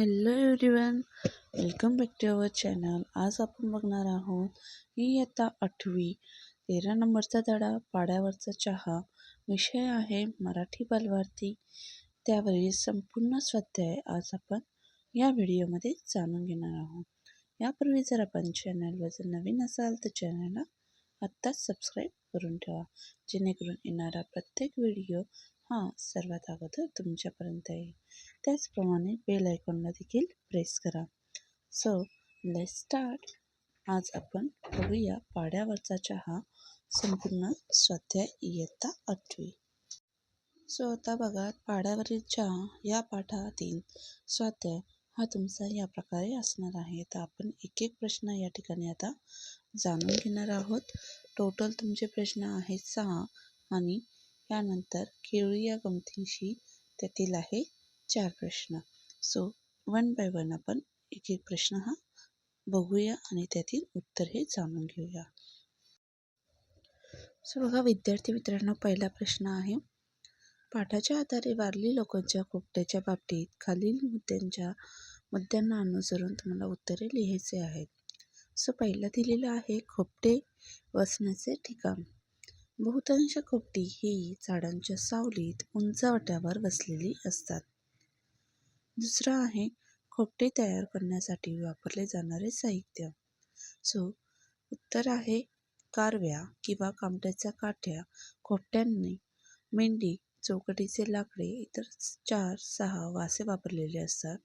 Hello everyone welcome back to our channel आज आपण बघणार आहोत ही इयत्ता आठवी तेरा नंबरचा धडा पाड्यावरचा चहा. विषय आहे मराठी बालवार्ती. त्यावरील संपूर्ण स्वाध्याय आज आपण या व्हिडिओमध्ये जाणून घेणार आहोत. यापूर्वी जर आपण चॅनलवर जर नवीन असाल तर चॅनलला आत्ताच सबस्क्राईब करून ठेवा. जेणेकरून येणारा प्रत्येक व्हिडिओ हा सर्वात अगोदर तुमच्यापर्यंत येईल. त्याचप्रमाणे बेल आयकॉनला देखील प्रेस करा. सो लेट स्टार्ट आज आपण बघूया पाड्यावरचा चहा संपूर्ण स्वाध्याय इयत्ता आठवी. सो आता बघा पाड्यावरील चहा या पाठातील स्वाध्याय हा तुमचा या प्रकारे असणार आहे. तर आपण एक एक प्रश्न या ठिकाणी आता जाणून घेणार आहोत. टोटल तुमचे प्रश्न आहेत सहा आणि यानंतर केळी या गमतींशी त्यातील आहे चार प्रश्न. सो वन बाय वन आपण एक एक प्रश्न हा बघूया आणि त्यातील उत्तर हे जाणून घेऊया. सो बघा विद्यार्थी मित्रांनो पहिला प्रश्न आहे. पाठाच्या आधारे वारली लोकांच्या खोपट्याच्या बाबतीत खालील मुद्द्यांच्या मुद्द्यांना अनुसरून तुम्हाला उत्तरे लिहायचे आहेत. सो पहिला दिलेलं आहे खोपटे वसण्याचे ठिकाण. बहुतांश खोपटी ही झाडांच्या सावलीत उंचवट्यावर वसलेली असतात. दुसरं आहे खोपटे तयार करण्यासाठी वापरले जाणारे साहित्य. सो उत्तर आहे कारव्या किंवा कामट्याच्या काठ्या खोपट्यांनी मेंढी चौकटीचे लाकडे इतर चार सहा वासे वापरलेले असतात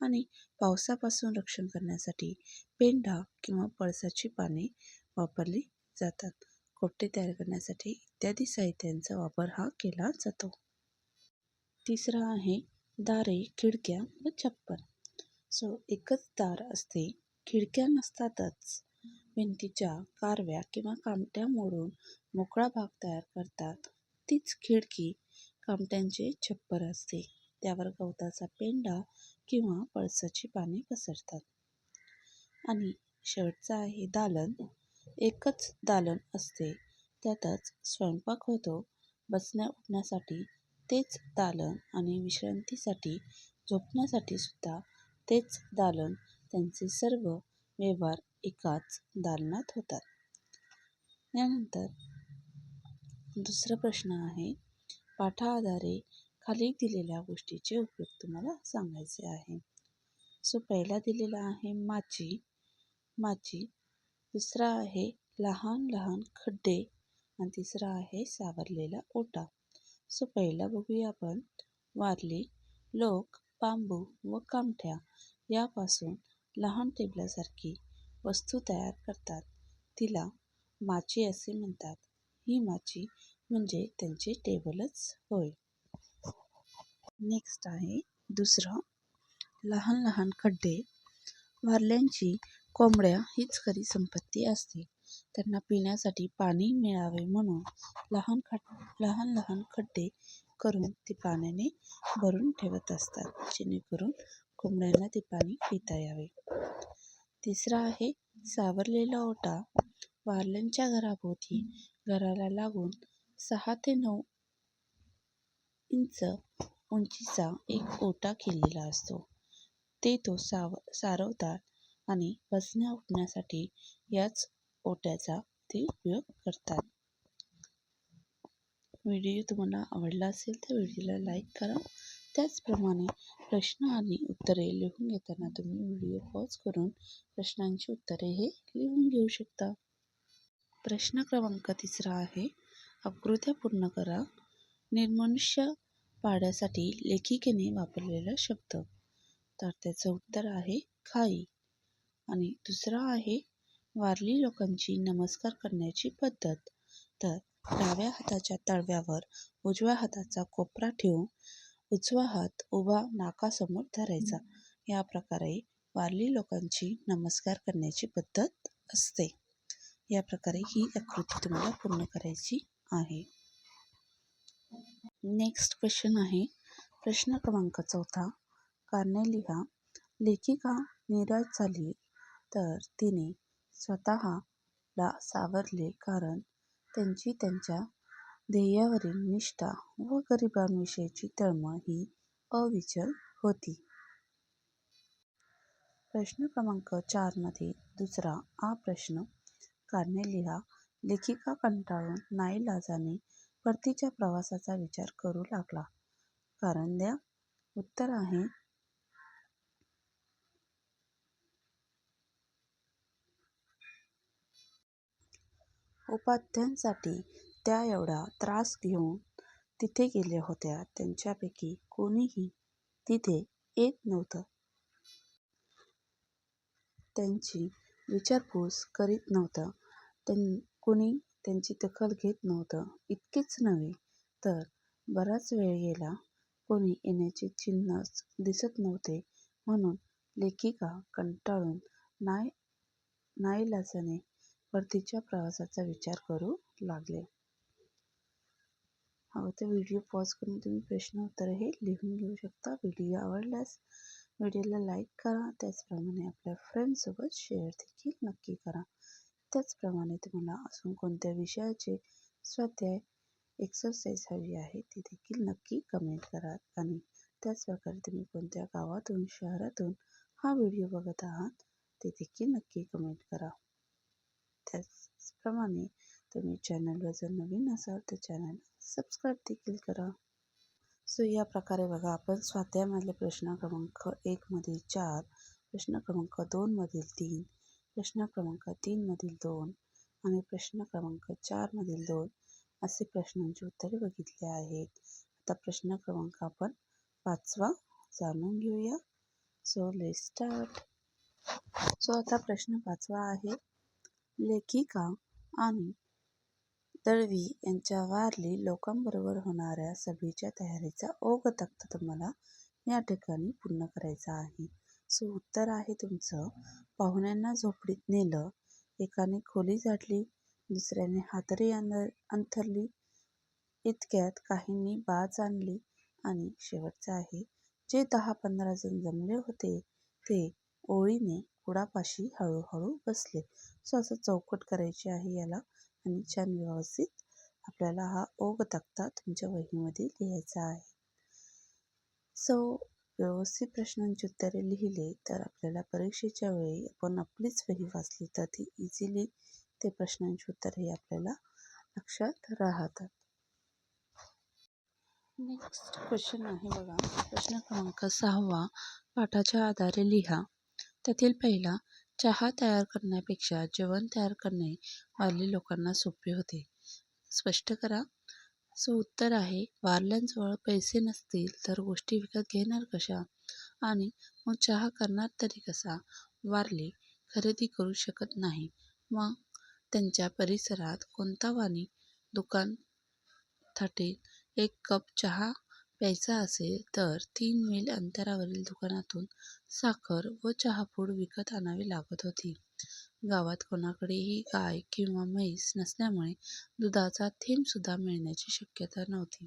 आणि पावसापासून रक्षण करण्यासाठी पेंढा किंवा पळसाची पाने वापरली जातात. खोपटे तयार करण्यासाठी इत्यादी साहित्यांचा वापर हा केला जातो. तिसरा आहे दारे खिडक्या व छप्पर. सो एकच दार असते खिडक्या नसतातच. भिंतीच्या कारव्या किंवा कामट्या मोडून मोकळा भाग तयार करतात. तीच खिडकी कामट्यांचे छप्पर असते. त्यावर गवताचा पेंडा किंवा पळसाची पाने पसरतात. आणि शेवटचा आहे दालन. एकच दालन असते त्यातच स्वयंपाक होतो. बसण्या उठण्यासाठी तेच दालन आणि विश्रांतीसाठी झोपण्यासाठी सुद्धा तेच दालन. त्यांचे सर्व व्यवहार एकाच दालनात होतात. यानंतर दुसरा प्रश्न आहे. पाठाआधारे खाली दिलेल्या गोष्टीचे उपयोग तुम्हाला सांगायचे आहे. सो पहिला दिलेला आहे माची. माची. दुसरा आहे लहान लहान खड्डे. आणि तिसरा आहे सावरलेला ओटा. सो पहिला बघूया आपण वारली लोक बांबू व कामठ्या यापासून लहान टेबलासारखी वस्तू तयार करतात. तिला माची असे म्हणतात. ही माची म्हणजे त्यांचे टेबलच होय. नेक्स्ट आहे दुसरं. लहान लहान खड्डे. वारल्यांची कोंबड्या हीच खरी संपत्ती असते. त्यांना पिण्यासाठी पाणी मिळावे म्हणून लहान खड लहान लहान खड्डे करून ते पाण्याने भरून ठेवत असतात जेणेकरून कोंबड्यांना ते पाणी पिता यावे. तिसरा आहे सावरलेला ओटा. वारल्यांच्या घराभोवती घराला लागून सहा ते नऊ इंच उंचीचा एक ओटा केलेला असतो. ते तो साव सारवतात आणि बसण्या उठण्यासाठी याच ओट्याचा ते उपयोग करतात. व्हिडिओ तुम्हाला आवडला असेल तर व्हिडिओला लाईक करा. त्याचप्रमाणे प्रश्न आणि उत्तरे लिहून घेताना तुम्ही व्हिडिओ पॉज करून प्रश्नांची उत्तरे हे लिहून घेऊ शकता. प्रश्न क्रमांक तिसरा आहे आकृत्या पूर्ण करा. निर्मनुष्य पाड्यासाठी लेखिकेने वापरलेला शब्द. तर त्याचं उत्तर आहे खाई. आणि दुसरा आहे वारली लोकांची नमस्कार करण्याची पद्धत. तर डाव्या हाताच्या तळव्यावर उजव्या हाताचा कोपरा ठेवून उजवा हात उभा नाकासमोर धरायचा. या प्रकारे वारली लोकांची नमस्कार करण्याची पद्धत असते. या प्रकारे ही आकृती तुम्हाला पूर्ण करायची आहे. नेक्स्ट क्वेश्चन आहे. प्रश्न क्रमांक चौथा. कारणे लिहा लेखिका निराश झाली. तर तिने स्वतःला सावरले कारण त्यांची त्यांच्या ध्येयावरील निष्ठा व गरिबांविषयीची तळमळ ही अविचल होती. प्रश्न क्रमांक चारमध्ये दुसरा आ प्रश्न कारणे लिहा लेखिका कंटाळून नाईलाजाने परतीच्या प्रवासाचा विचार करू लागला. कारण द्या उत्तर आहे उपाध्यांसाठी त्या एवढा त्रास घेऊन तिथे गेल्या होत्या. त्यांच्यापैकी कोणीही तिथे येत नव्हतं. त्यांची विचारपूस करीत नव्हतं. त्यां कुणी त्यांची दखल घेत नव्हतं. इतकेच नव्हे तर बराच वेळ गेला. कोणी येण्याचे चिन्हच दिसत नव्हते म्हणून लेखिका कंटाळून नाय नाईलाजाने परतीच्या प्रवासाचा विचार करू लागले. हवं तर व्हिडिओ पॉज करून तुम्ही प्रश्न उत्तर हे लिहून घेऊ शकता. व्हिडिओ आवडल्यास व्हिडिओला लाईक करा. त्याचप्रमाणे आपल्या फ्रेंडसोबत शेअर देखील नक्की करा. त्याचप्रमाणे तुम्हाला अजून कोणत्या विषयाचे स्वाध्याय एक्सरसाइज हवी आहे ती देखील नक्की कमेंट करा. आणि त्याचप्रकारे तुम्ही कोणत्या गावातून शहरातून हा व्हिडिओ बघत आहात ते देखील नक्की कमेंट करा. त्याचप्रमाणे तुम्ही चॅनलवर जर नवीन असाल तर चॅनल सबस्क्राईब देखील करा. सो या प्रकारे बघा आपण स्वाध्यायामधले प्रश्न क्रमांक एकमधील चार प्रश्न क्रमांक दोनमधील तीन प्रश्न क्रमांक तीनमधील दोन आणि प्रश्न क्रमांक चारमधील दोन असे प्रश्नांची उत्तरे बघितली आहेत. आता प्रश्न क्रमांक आपण पाचवा जाणून घेऊया. सो ले स्टार्ट सो आता प्रश्न पाचवा आहे. लेखिका आणि दळवी यांच्या वारली लोकांबरोबर होणाऱ्या सभेच्या तयारीचा ओघ तक्ता तुम्हाला या ठिकाणी पूर्ण करायचा आहे. सो उत्तर आहे तुमचं. पाहुण्यांना झोपडीत नेलं एकाने खोली झाडली दुसऱ्याने हातरी अंथरली. इतक्यात काहींनी बाज आणली आणि शेवटचं आहे. जे दहा पंधरा जण जमले होते ते ओळीने कुडापाशी हळूहळू बसले. सो असं चौकट करायची आहे याला आणि छान व्यवस्थित आपल्याला हा ओघ तक्ता तुमच्या वहीमध्ये लिहायचा आहे. सो व्यवस्थित प्रश्नांची उत्तरे लिहिले तर आपल्याला परीक्षेच्या वेळी आपण आपलीच वही वाचली तर ती इझिली ते प्रश्नांची उत्तरे आपल्याला लक्षात राहतात. नेक्स्ट क्वेश्चन आहे बघा. प्रश्न क्रमांक सहावा. पाठाच्या आधारे लिहा. त्यातील पहिला चहा तयार करण्यापेक्षा जेवण तयार करणे वारली लोकांना सोपे होते. स्पष्ट करा सो उत्तर आहे वारल्यांजवळ पैसे नसतील तर गोष्टी विकत घेणार कशा? आणि मग चहा करणार तरी कसा? वारले खरेदी करू शकत नाही. मग त्यांच्या परिसरात कोणता वाणी? दुकान थाटेल एक कप चहा प्यायचा असेल तर तीन मैल अंतरावरील दुकानातून साखर व चहापूड विकत आणावी लागत होती. गावात कोणाकडेही गाय किंवा म्हैस नसल्यामुळे दुधाचा थेंबसुद्धा मिळण्याची शक्यता नव्हती.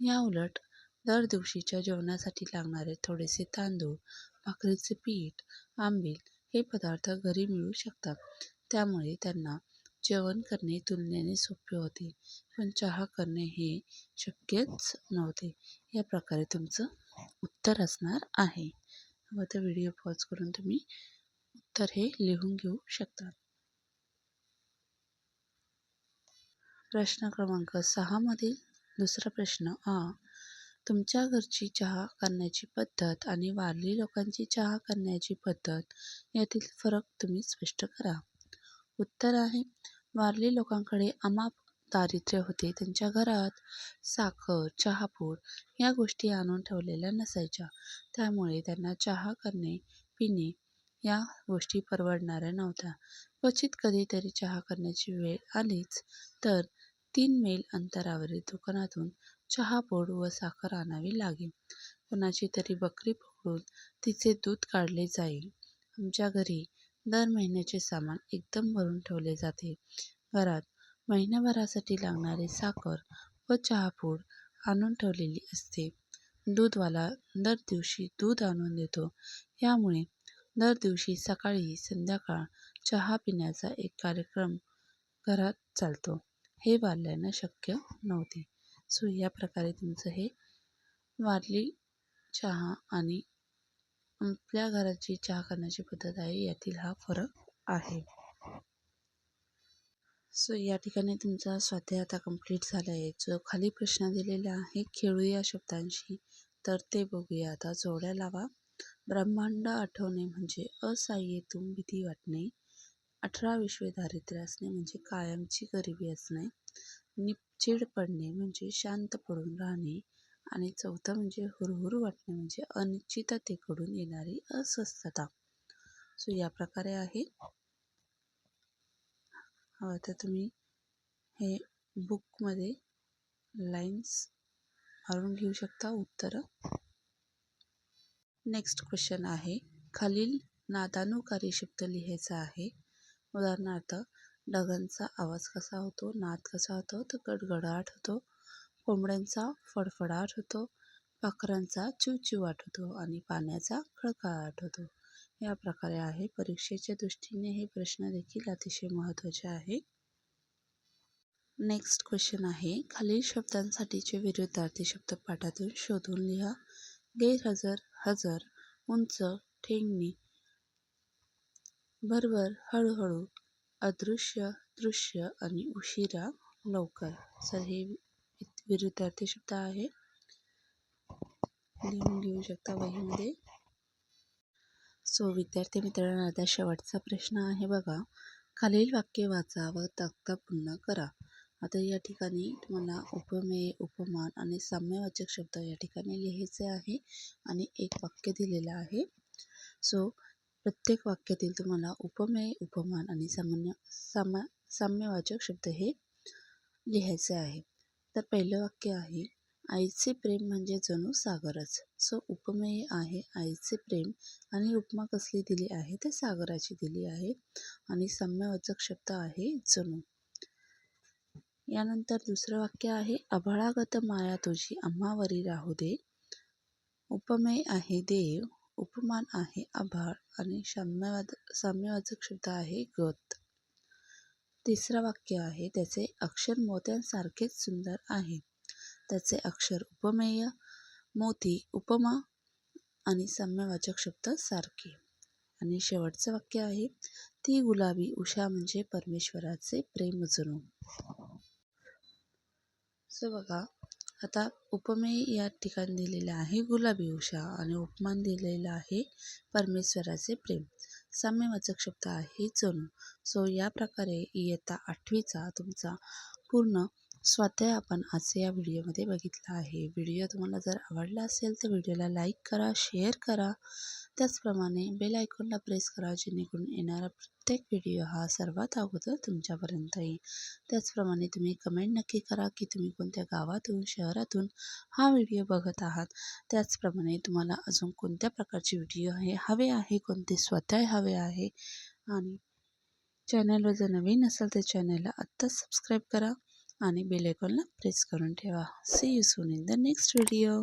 याउलट दर दिवशीच्या जेवणासाठी लागणारे थोडेसे तांदूळ भाकरीचे पीठ आंबील हे पदार्थ घरी मिळू शकतात. त्यामुळे त्यांना जेवण करणे तुलनेने सोपे होते पण चहा करणे हे शक्यच नव्हते. या प्रकारे तुमचं उत्तर असणार आहे. व तर व्हिडिओ पॉज करून तुम्ही उत्तर हे लिहून घेऊ शकता. प्रश्न क्रमांक सहामधील दुसरा प्रश्न आ. तुमच्या घरची चहा करण्याची पद्धत आणि वारली लोकांची चहा करण्याची पद्धत यातील फरक तुम्ही स्पष्ट करा. उत्तर आहे. वारली लोकांकडे अमाप दारिद्र्य होते. त्यांच्या घरात साखर चहापूड या गोष्टी आणून ठेवलेल्या नसायच्या. त्यामुळे त्यांना चहा करणे पिणे या गोष्टी परवडणाऱ्या नव्हत्या. क्वचित कधीतरी चहा करण्याची वेळ आलीच तर तीन मैल अंतरावरील दुकानातून चहापूड व साखर आणावी लागेल. कोणाची तरी बकरी पकडून तिचे दूध काढले जाईल. आमच्या घरी दर महिन्याचे सामान एकदम भरून ठेवले जाते. घरात महिन्याभरासाठी लागणारी साखर व चहापूड आणून ठेवलेली असते. दूधवाला दर दिवशी दूध आणून देतो. यामुळे दर दिवशी सकाळी संध्याकाळ चहा पिण्याचा एक कार्यक्रम घरात चालतो. हे वारल्यानं शक्य नव्हते. सो या प्रकारे तुमचं हे वारली चहा आणि आपल्या घराची चहा करण्याची पद्धत आहे यातील हा फरक आहे. सो या ठिकाणी तुमचा स्वाध्याय आता कंप्लीट झाला आहे जो खाली प्रश्न दिलेला आहे खेळूया शब्दांशी. तर ते बघूया. आता जोड्या लावा. ब्रह्मांड आठवणे म्हणजे असहाय्येतून भीती वाटणे. अठरा विश्वे दारिद्र्य असणे म्हणजे कायमची गरिबी असणे. निपचिड पडणे म्हणजे शांत पडून राहणे. आणि चौथं म्हणजे हुरहुर वाटणे म्हणजे अनिश्चिततेकडून येणारी अस्वस्थता. सो या प्रकारे आहे. हवं तर तुम्ही हे बुकमध्ये लाईन्स मारून घेऊ शकता उत्तरं. नेक्स्ट क्वेश्चन आहे. खालील नादानुकारी शब्द लिहायचा आहे. उदाहरणार्थ ढगांचा आवाज कसा होतो? नाद कसा होतो? तर गडगडाट होतो. कोंबड्यांचा फडफडाट होतो पाखरांचा चिवचिवाट होतो आणि पाण्याचा खळखळाट होतो. या प्रकारे आहे. परीक्षेच्या दृष्टीने हे प्रश्न देखील अतिशय महत्त्वाचे आहे. नेक्स्ट क्वेश्चन आहे. खालील शब्दांसाठीचे विरुद्धार्थी शब्द पाठातून शोधून लिहा. गैरहजर हजर उंच ठेंगणी भरभर हळूहळू अदृश्य दृश्य आणि उशिरा लवकर. सर हे विरुद्धार्थी शब्द आहे. लिहून घेऊ शकता वहीमध्ये. सो विद्यार्थी मित्रांनो आता शेवटचा प्रश्न आहे बघा. खालील वाक्य वाचा व तक्ता पूर्ण करा. आता या ठिकाणी तुम्हाला उपमेय उपमान आणि साम्यवाचक शब्द या ठिकाणी लिहायचे आहे आणि एक वाक्य दिलेलं आहे. सो प्रत्येक वाक्यातील तुम्हाला उपमेय उपमान आणि सामान्य सामा साम्यवाचक शब्द हे लिहायचे आहे. तर पहिलं वाक्य आहे आईचे प्रेम म्हणजे जणू सागरच. सो उपमेय आहे आईचे प्रेम. आणि उपमा कसली दिली आहे? ते सागराची दिली आहे. आणि साम्यवाचक शब्द आहे जणू. यानंतर दुसरं वाक्य आहे अभळागत माया तुझी आम्हावरी राहू दे. उपमेय आहे देव उपमान आहे आभाळ. आणि साम्यवाद साम्यवाचक शब्द आहे गत. तिसरं वाक्य आहे त्याचे अक्षर मोत्यांसारखेच सुंदर आहे. त्याचे अक्षर उपमेय मोती उपमा आणि साम्यवाचक शब्द सारखे. आणि शेवटचं वाक्य आहे ती गुलाबी उषा म्हणजे परमेश्वराचे प्रेम जणू सो बघा आता उपमेय या ठिकाणी दिलेलं आहे गुलाबी उषा आणि उपमान दिलेलं आहे परमेश्वराचे प्रेम. साम्यवाचक शब्द आहे जणू. सो या प्रकारे इयत्ता आठवीचा तुमचा पूर्ण स्वाध्याय आपण आज या व्हिडिओमध्ये बघितला आहे. व्हिडिओ तुम्हाला जर आवडला असेल तर व्हिडिओला लाईक करा शेअर करा. त्याचप्रमाणे बेल आयकॉनला प्रेस करा जेणेकरून येणारा प्रत्येक व्हिडिओ हा सर्वात अगोदर तुमच्यापर्यंत येईल. त्याचप्रमाणे तुम्ही कमेंट नक्की करा की तुम्ही कोणत्या गावातून शहरातून हा व्हिडिओ बघत आहात. त्याचप्रमाणे तुम्हाला अजून कोणत्या प्रकारचे व्हिडिओ हे हवे आहे कोणते स्वाध्याय हवे आहे आणि चॅनलवर जर नवीन असाल तर चॅनलला आत्ताच सबस्क्राईब करा आणि बेल आयकॉनला प्रेस करून ठेवा. See you soon in the next video